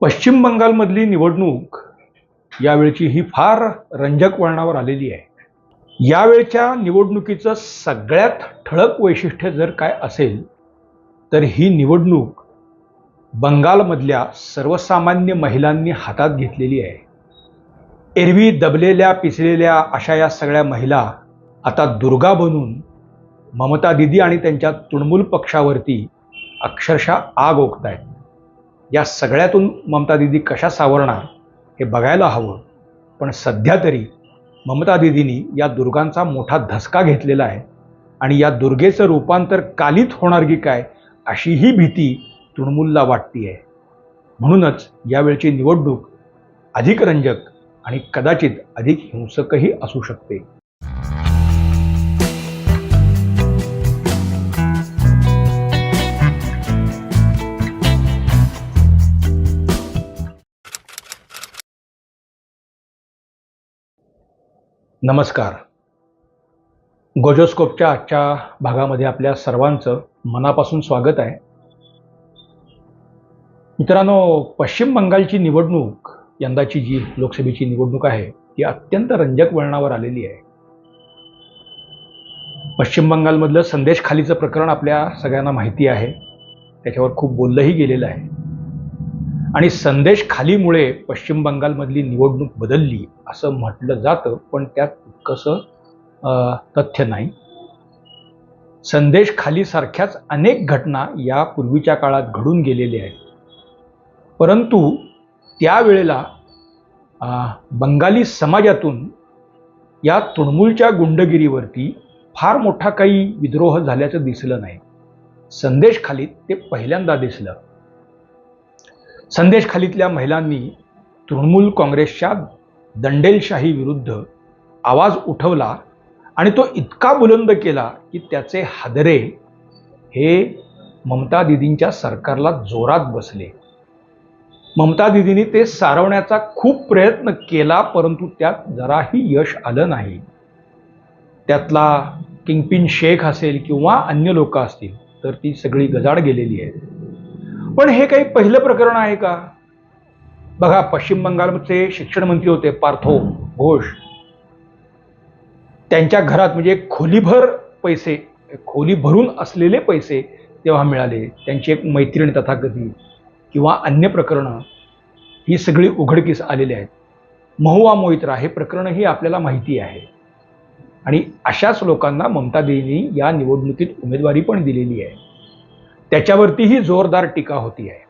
पश्चिम बंगालमधली निवडणूक यावेळची ही फार रंजक वळणावर आलेली आहे. यावेळच्या निवडणुकीचं सगळ्यात ठळक वैशिष्ट्य जर काय असेल तर ही निवडणूक बंगालमधल्या सर्वसामान्य महिलांनी हातात घेतलेली आहे. एरवी दबलेल्या पिचलेल्या अशा या सगळ्या महिला आता दुर्गा बनून ममता दिदी आणि त्यांच्या तृणमूल पक्षावरती अक्षरशः आग ओकतायत. या सगळ्यातून ममता दिदी कशा सावरणार हे बघायला हवं. पण सध्या तरी ममता दिदींनी या दुर्गांचा मोठा धसका घेतलेला आहे आणि या दुर्गेचं रूपांतर कालीत होणार की काय अशी ही भीती तृणमूलला वाटती आहे म्हणूनच यावेळची निवडणूक अधिक रंजक आणि कदाचित अधिक हिंसकही असू शकते. नमस्कार. गोजोस्कोपच्या आजच्या भागामध्ये आपल्या सर्वांचं मनापासून स्वागत आहे. मित्रांनो पश्चिम बंगालची निवडणूक यंदाची जी लोकसभेची निवडणूक आहे ती अत्यंत रंजक वळणावर आलेली आहे. पश्चिम बंगालमधलं संदेश खालीचं प्रकरण आपल्या सगळ्यांना माहिती आहे. त्याच्यावर खूप बोललंही गेलेलं आहे. आणि संदेश खालीमुळे पश्चिम बंगालमधली निवडणूक बदलली असं म्हटलं जातं पण त्यात कसं तथ्य नाही. संदेश खालीसारख्याच अनेक घटना या पूर्वीच्या काळात घडून गेलेल्या आहेत. परंतु त्यावेळेला बंगाली समाजातून या तृणमूलच्या गुंडगिरीवरती फार मोठा काही विद्रोह झाल्याचं दिसलं नाही. संदेश खालीत ते पहिल्यांदा दिसलं. संदेशखालीतल्या महिलांनी तृणमूल काँग्रेसच्या दंडेलशाही विरुद्ध आवाज उठवला आणि तो इतका बुलंद केला की त्याचे हादरे हे ममता दिदींच्या सरकारला जोरात बसले. ममता दिदींनी ते सारवण्याचा खूप प्रयत्न केला परंतु त्यात जराही यश आलं नाही. त्यातला किंगपिन शेख असेल किंवा अन्य लोक असतील तर ती सगळी गजाड गेलेली आहे पण हे काही पहिलं प्रकरण आहे का? बघा पश्चिम बंगालचे शिक्षण मंत्री होते पार्थो घोष. त्यांच्या घरात म्हणजे खोलीभर पैसे खोली भरून असलेले पैसे तेव्हा मिळाले. त्यांची एक मैत्रीण तथाकथित किंवा अन्य प्रकरणं ही सगळी उघडकीस आलेली आहेत. महुआ मोहित्रा हे प्रकरणही आपल्याला माहिती आहे. आणि अशाच लोकांना ममता देवींनी या निवडणुकीत उमेदवारी पण दिलेली आहे. त्याच्यावरतीही जोरदार टीका होती आहे.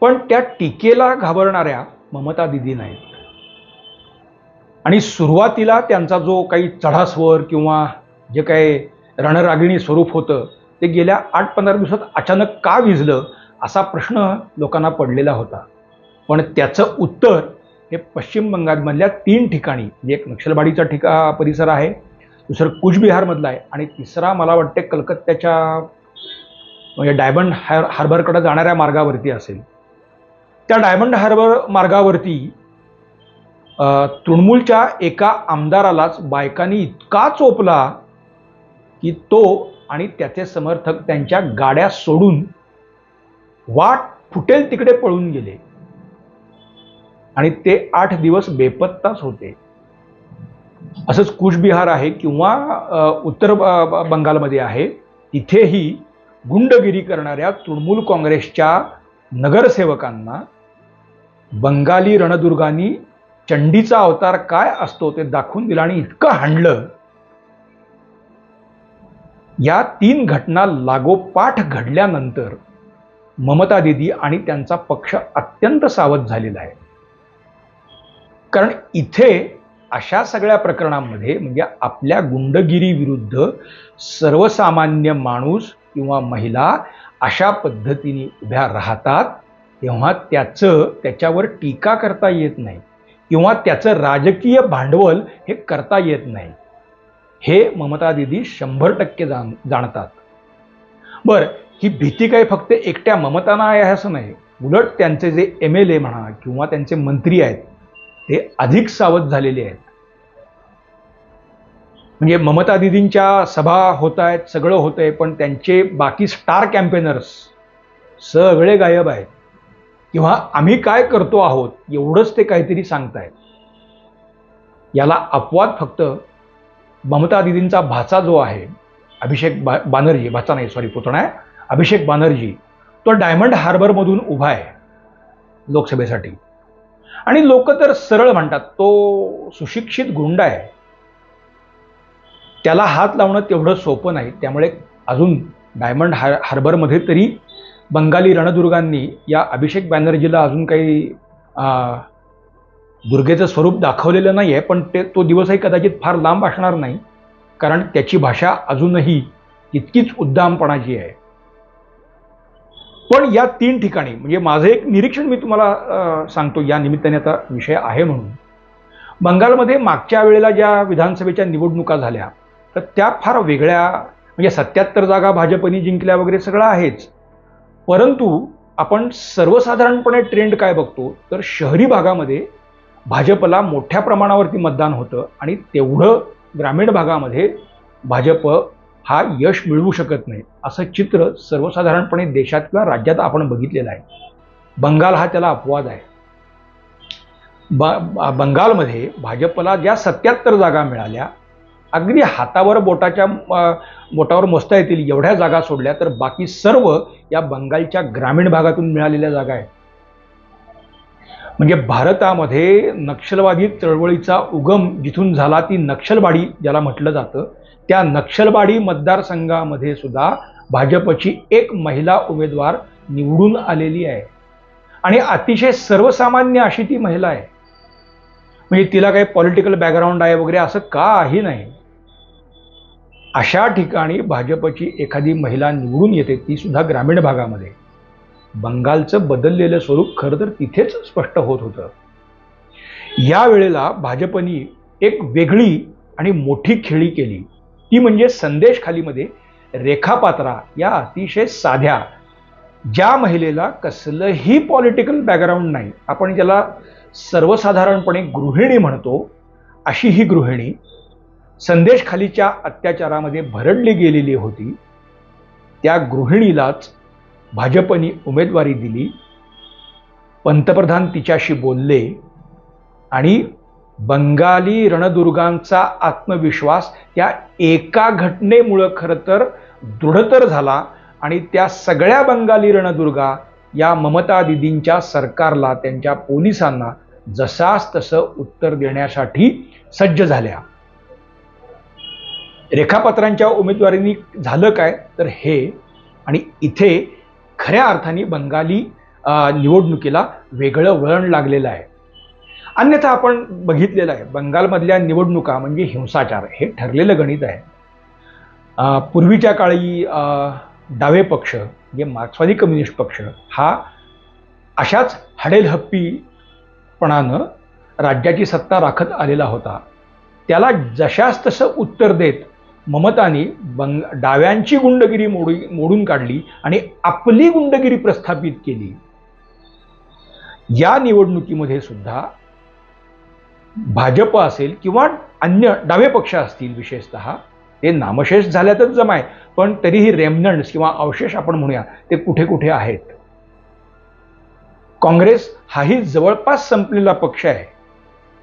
पण त्या टीकेला घाबरणाऱ्या ममता दिदी नाहीत. आणि सुरुवातीला त्यांचा जो काही चढास्वर किंवा जे काही रणरागिणी स्वरूप होतं ते गेल्या आठ पंधरा दिवसात अचानक का विजलं असा प्रश्न लोकांना पडलेला होता. पण त्याचं उत्तर हे पश्चिम बंगालमधल्या तीन ठिकाणी म्हणजे एक नक्षलवाडीचा ठिका परिसर आहे दुसरं कुचबिहारमधला आहे. आणि तिसरा मला वाटते कलकत्त्याच्या म्हणजे डायमंड हार हार्बरकडे जाणाऱ्या मार्गावरती असेल. त्या डायमंड हार्बर मार्गावरती तृणमूलच्या एका आमदारालाच बायकांनी इतका चोपला की तो आणि त्याचे समर्थक त्यांच्या गाड्या सोडून वाट फुटेल तिकडे पळून गेले. आणि ते आठ दिवस बेपत्ताच होते. असंच कुचबिहार आहे किंवा उत्तर बंगालमध्ये आहे. तिथेही गुंडगिरी करणाऱ्या तृणमूल काँग्रेसच्या नगरसेवकांना बंगाली रणदुर्गांनी चंडीचा अवतार काय असतो ते दाखवून दिलं आणि इतकं हांडलं या तीन घटना लागोपाठ घडल्यानंतर ममता दिदी आणि त्यांचा पक्ष अत्यंत सावध झालेला आहे. कारण इथे अशा सगळ्या प्रकरणांमध्ये म्हणजे आपल्या गुंडगिरीविरुद्ध सर्वसामान्य माणूस किंवा महिला अशा पद्धतीने उभ्या राहतात तेव्हा त्याचं त्याच्यावर टीका करता येत नाही किंवा त्याचं राजकीय भांडवल हे करता येत नाही. हे ममता दिदी शंभर टक्के जाण जाणतात. बरं ही भीती काही फक्त एकट्या ममताना आहे असं नाही. उलट त्यांचे जे एम एल ए म्हणा किंवा त्यांचे मंत्री आहेत ते अधिक सावध झालेले आहेत. म्हणजे ममता दिदींच्या सभा होत आहेत सगळं होत आहे पण त्यांचे बाकी स्टार कॅम्पेनर्स सगळे गायब आहेत. किंवा आम्ही काय करतो आहोत एवढंच ते काहीतरी सांगतायत. याला अपवाद फक्त ममता दिदींचा भाचा जो आहे अभिषेक बा बानर्जी भाचा नाही सॉरी पुतणा आहे अभिषेक बानर्जी तो डायमंड हार्बरमधून उभा आहे लोकसभेसाठी. आणि लोक तर सरळ म्हणतात तो सुशिक्षित गुंड आहे. त्याला हात लावणं तेवढं सोपं नाही. त्यामुळे अजून डायमंड हार हार्बरमध्ये तरी बंगाली रणदुर्गांनी या अभिषेक बॅनर्जीला अजून काही दुर्गेचं स्वरूप दाखवलेलं नाही आहे पण ते तो दिवसही कदाचित फार लांब असणार नाही कारण त्याची भाषा अजूनही तितकीच उद्दामपणाची आहे. पण या तीन ठिकाणी म्हणजे माझं एक निरीक्षण मी तुम्हाला सांगतो या निमित्ताने आता विषय आहे म्हणून. बंगालमध्ये मागच्या वेळेला ज्या विधानसभेच्या निवडणुका झाल्या तर त्या फार वेगळ्या म्हणजे सत्याहत्तर जागा भाजपनी जिंकल्या वगैरे सगळं आहेच. परंतु आपण सर्वसाधारणपणे ट्रेंड काय बघतो तर शहरी भागामध्ये भाजपला मोठ्या प्रमाणावरती मतदान होतं आणि तेवढं ग्रामीण भागामध्ये भाजप हा यश मिळवू शकत नाही असं चित्र सर्वसाधारणपणे देशात किंवा राज्यात आपण बघितलेलं आहे. बंगाल हा त्याला अपवाद आहे. ब ब- बंगालमध्ये भाजपला ज्या सत्याहत्तर जागा मिळाल्या अगदी हातावर बोटाच्या बोटावर मोजता येतील एवढ्या जागा सोडल्या तर बाकी सर्व या बंगालच्या ग्रामीण भागातून मिळालेल्या जागा आहेत. म्हणजे भारतामध्ये नक्षलवादी चळवळीचा उगम जिथून झाला ती नक्षलवाडी ज्याला म्हटलं जातं त्या नक्षलवाडी मतदारसंघामध्ये सुद्धा भाजपची एक महिला उमेदवार निवडून आलेली आहे. आणि अतिशय सर्वसामान्य अशी ती महिला आहे. म्हणजे तिला काही पॉलिटिकल बॅकग्राऊंड आहे वगैरे असं काही नाही. अशा ठिकाणी भाजपची एखादी महिला निवडून येते ती सुद्धा ग्रामीण भागामध्ये. बंगालचं बदललेलं स्वरूप खरं तर तिथेच स्पष्ट होत होतं. या वेळेला भाजपनी एक वेगळी आणि मोठी खेळी केली. ती म्हणजे संदेश खालीमध्ये रेखापात्रा या अतिशय साध्या ज्या महिलेला कसलंही पॉलिटिकल बॅकग्राऊंड नाही. आपण ज्याला सर्वसाधारणपणे गृहिणी म्हणतो अशी ही गृहिणी संदेश खालीच्या अत्याचारामध्ये भरडली गेलेली होती. त्या गृहिणीलाच भाजपनी उमेदवारी दिली. पंतप्रधान तिच्याशी बोलले आणि बंगाली रणदुर्गांचा आत्मविश्वास या एका घटनेमुळं खरं तर दृढतर झाला आणि त्या सगळ्या बंगाली रणदुर्गा या ममता दिदींच्या सरकारला त्यांच्या पोलिसांना जसास तसं उत्तर देण्यासाठी सज्ज झाल्या. रेखापत्रांच्या उमेदवारींनी झालं काय तर हे आणि इथे खऱ्या अर्थाने बंगाली निवडणुकीला वेगळं वळण लागलेलं आहे. अन्यथा आपण बघितलेलं आहे बंगालमधल्या निवडणुका म्हणजे हिंसाचार हे ठरलेलं गणित आहे. पूर्वीच्या काळी डावे पक्ष म्हणजे मार्क्सवादी कम्युनिस्ट पक्ष हा अशाच हडेलहप्पीपणानं राज्याची सत्ता राखत आलेला होता. त्याला जशास तसं उत्तर देत ममताने बंग डाव्यांची गुंडगिरी मोडी मोडून काढली आणि आपली गुंडगिरी प्रस्थापित केली. या निवडणुकीमध्ये सुद्धा भाजप असेल किंवा अन्य डावे पक्ष असतील विशेषतः ते नामशेष झाल्यातच आहे पण तरीही रेमनंट्स किंवा अवशेष आपण म्हणूया ते कुठे कुठे आहेत? काँग्रेस हाही जवळपास संपलेला पक्ष आहे.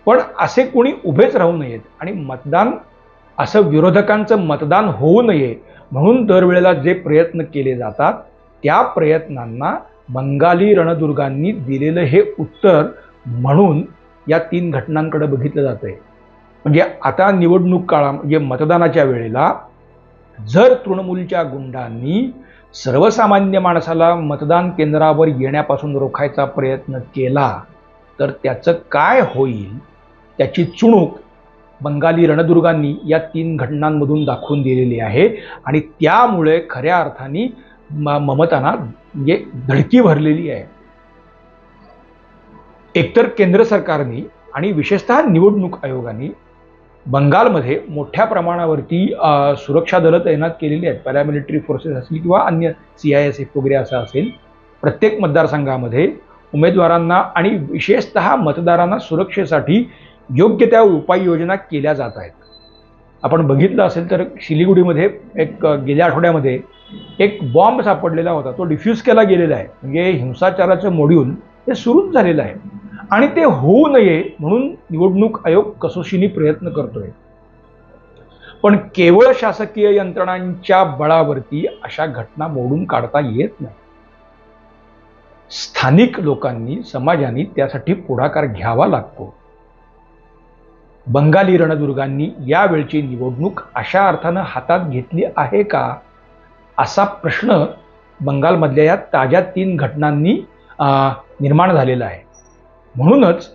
पण असे कोणी उभेच राहू नयेत आणि मतदान असं विरोधकांचं मतदान होऊ नये म्हणून दरवेळेला जे प्रयत्न केले जातात त्या प्रयत्नांना बंगाली रणदुर्गांनी दिलेलं हे उत्तर म्हणून या तीन घटनांकडे बघितलं जातं आहे म्हणजे आता निवडणूक काळा म्हणजे मतदानाच्या वेळेला जर तृणमूलच्या गुंडांनी सर्वसामान्य माणसाला मतदान केंद्रावर येण्यापासून रोखायचा प्रयत्न केला तर त्याचं काय होईल त्याची चुणूक बंगाली रणदुर्गांनी या तीन घटनांमधून दाखवून दिलेली आहे आणि त्यामुळे खऱ्या अर्थाने म ममताना म्हणजे धडकी भरलेली आहे. एकतर केंद्र सरकारने आणि विशेषतः निवडणूक आयोगाने बंगालमध्ये मोठ्या प्रमाणावरती सुरक्षा दलं तैनात केलेली आहेत. पॅरामिलिटरी फोर्सेस असतील किंवा अन्य सी आय एस एफ वगैरे असं असेल प्रत्येक मतदारसंघामध्ये उमेदवारांना आणि विशेषतः मतदारांना सुरक्षेसाठी योग्य त्या उपाययोजना केल्या जात आहेत. आपण बघितलं असेल तर शिलिगुडीमध्ये एक गेल्या आठवड्यामध्ये एक बॉम्ब सापडलेला होता. तो डिफ्यूज केला गेलेला आहे. म्हणजे हिंसाचाराचं मोडून हे सुरूच झालेलं आहे. आणि ते होऊ नये म्हणून निवडणूक आयोग कसोशीने प्रयत्न करतोय. पण केवळ शासकीय यंत्रणांच्या बळावरती अशा घटना मोडून काढता येत नाही. स्थानिक लोकांनी समाजाने त्यासाठी पुढाकार घ्यावा लागतो. बंगाली रणदुर्गांनी यावेळची निवडणूक अशा अर्थानं हातात घेतली आहे का असा प्रश्न बंगालमधल्या या ताज्या तीन घटनांनी निर्माण झालेला आहे. म्हणूनच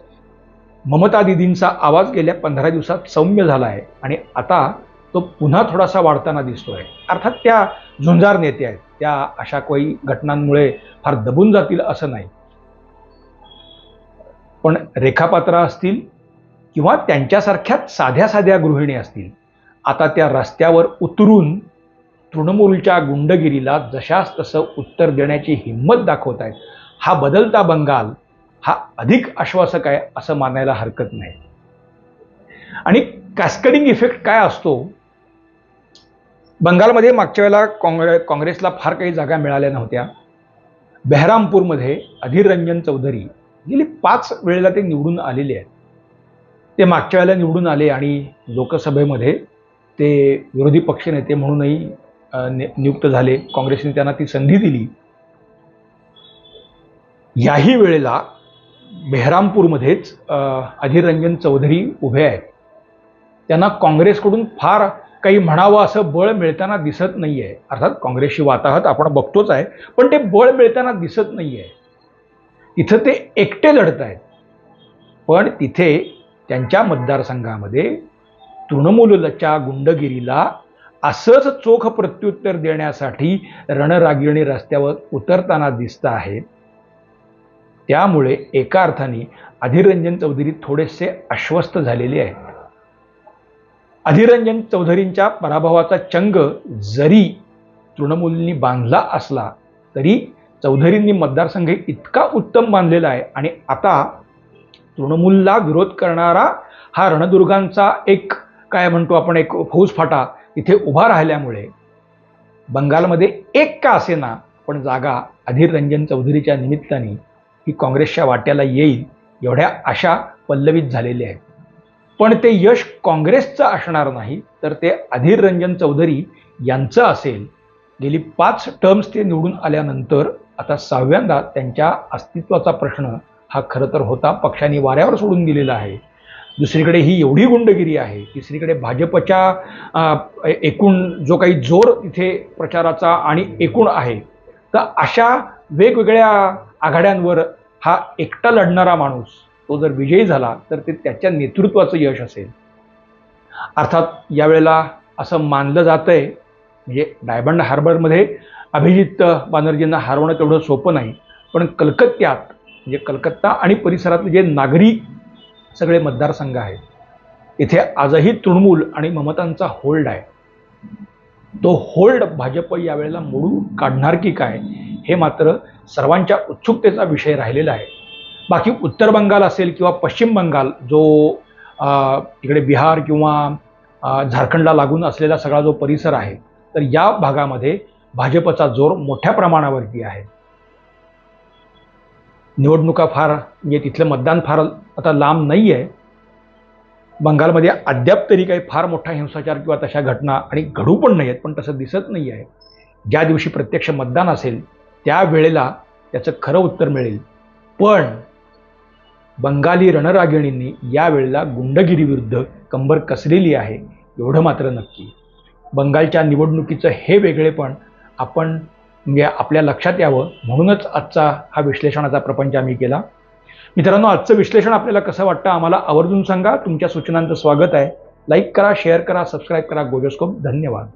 ममता दिदींचा आवाज गेल्या पंधरा दिवसात सौम्य झाला आहे आणि आता तो पुन्हा थोडासा वाढताना दिसतोय. अर्थात त्या झुंजार नेते आहेत. त्या अशा काही घटनांमुळे फार दबून जातील असं नाही. पण रेखापात्रा असतील किंवा त्यांच्यासारख्याच साध्या साध्या गृहिणी असतील आता त्या रस्त्यावर उतरून तृणमूलच्या गुंडगिरीला जशास तसं उत्तर देण्याची हिंमत दाखवत आहेत हा बदलता बंगाल हा अधिक आश्वासक आहे असं मानायला हरकत नाही. आणि कॅस्कडिंग इफेक्ट काय असतो? बंगालमध्ये मागच्या वेळेला काँग्रे काँग्रेसला फार काही जागा मिळाल्या नव्हत्या. बेहरामपूरमध्ये अधीर रंजन चौधरी गेली पाच वेळेला ते निवडून आलेले आहेत. ते मागच्या वेळेला निवडून आले आणि लोकसभेमध्ये ते विरोधी पक्षनेते म्हणूनही नियुक्त झाले. काँग्रेसने त्यांना ती संधी दिली. याही वेळेला बेहरामपूरमध्येच अ, चौधरी उभे आहेत. त्यांना काँग्रेसकडून फार काही म्हणावं असं बळ मिळताना दिसत नाही आहे अर्थात काँग्रेसशी वाताहत आपण बघतोच आहे पण ते बळ मिळताना दिसत नाही आहे तिथं ते एकटे लढत आहेत. पण तिथे त्यांच्या मतदारसंघामध्ये तृणमूलच्या गुंडगिरीला असंच चोख प्रत्युत्तर देण्यासाठी रणरागिणी रस्त्यावर उतरताना दिसत आहेत. त्यामुळे एका अर्थाने अधीररंजन चौधरी थोडेसे आश्वस्त झालेले आहेत. अधीररंजन चौधरींच्या पराभवाचा चंग जरी तृणमूलनी बांधला असला तरी चौधरींनी मतदारसंघ इतका उत्तम बांधलेला आहे आणि आता तृणमूलला विरोध करणारा हा रणदुर्गांचा एक काय म्हणतो आपण एक फौजफाटा इथे उभा राहिल्यामुळे बंगालमध्ये एक का असेना पण जागा अधीर रंजन चौधरीच्या निमित्ताने ही काँग्रेसच्या वाट्याला येईल एवढ्या आशा पल्लवित झालेल्या आहेत. पण ते यश काँग्रेसचं असणार नाही तर ते अधीर रंजन चौधरी यांचं असेल. गेली पाच टर्म्स ते निवडून आल्यानंतर आता सहाव्यांदा त्यांच्या अस्तित्वाचा प्रश्न हा खरं तर होता पक्षाने वाऱ्यावर सोडून दिलेला आहे. दुसरीकडे ही एवढी गुंडगिरी आहे तिसरीकडे भाजपच्या एकूण जो काही जोर तिथे प्रचाराचा आणि एकूण आहे तर अशा वेगवेगळ्या आघाड्यांवर हा एकटा लढणारा माणूस तो जर विजयी झाला तर ते त्याच्या नेतृत्वाचं यश असेल. अर्थात यावेळेला असं मानलं जातंय म्हणजे डायमंड हार्बरमध्ये अभिजित बॅनर्जींना हरवणं तेवढं सोपं नाही पण कलकत्त्यात म्हणजे कलकत्ता आणि परिसरातले जे नागरी सगळे मतदारसंघ आहेत इथे आजही तृणमूल आणि ममतांचा होल्ड आहे. तो होल्ड भाजप यावेळेला मोडून काढणार की काय हे मात्र सर्वांच्या उत्सुकतेचा विषय राहिलेला आहे. बाकी उत्तर बंगाल असेल किंवा पश्चिम बंगाल जो तिकडे इकडे बिहार किंवा झारखंडला लागून असलेला सगळा जो परिसर आहे तर या भागामध्ये भाजपचा जोर मोठ्या प्रमाणावरती आहे. निवडणुका फार म्हणजे तिथलं मतदान फार आता लांब नाही आहे बंगालमध्ये अद्याप तरी काही फार मोठा हिंसाचार किंवा तशा घटना आणि घडू पण नाही आहेत पण तसं दिसत नाही आहे ज्या दिवशी प्रत्यक्ष मतदान असेल त्या वेळेला त्याचं खरं उत्तर मिळेल. पण बंगाली रणरागिणींनी या वेळेला गुंडगिरीविरुद्ध कंबर कसलेली आहे एवढं मात्र नक्की. बंगालच्या निवडणुकीचं हे वेगळेपण आपण आपल्या लक्षात यावं. म्हणूनच आजचा हा विश्लेषणाचा प्रपंच आम्ही केला. मित्रांनो आजचं विश्लेषण आपल्याला कसं वाटतं आम्हाला आवर्जून सांगा. तुमच्या सूचनांचं स्वागत आहे. लाईक करा शेअर करा सबस्क्राईब करा गोजोस्कोप. धन्यवाद.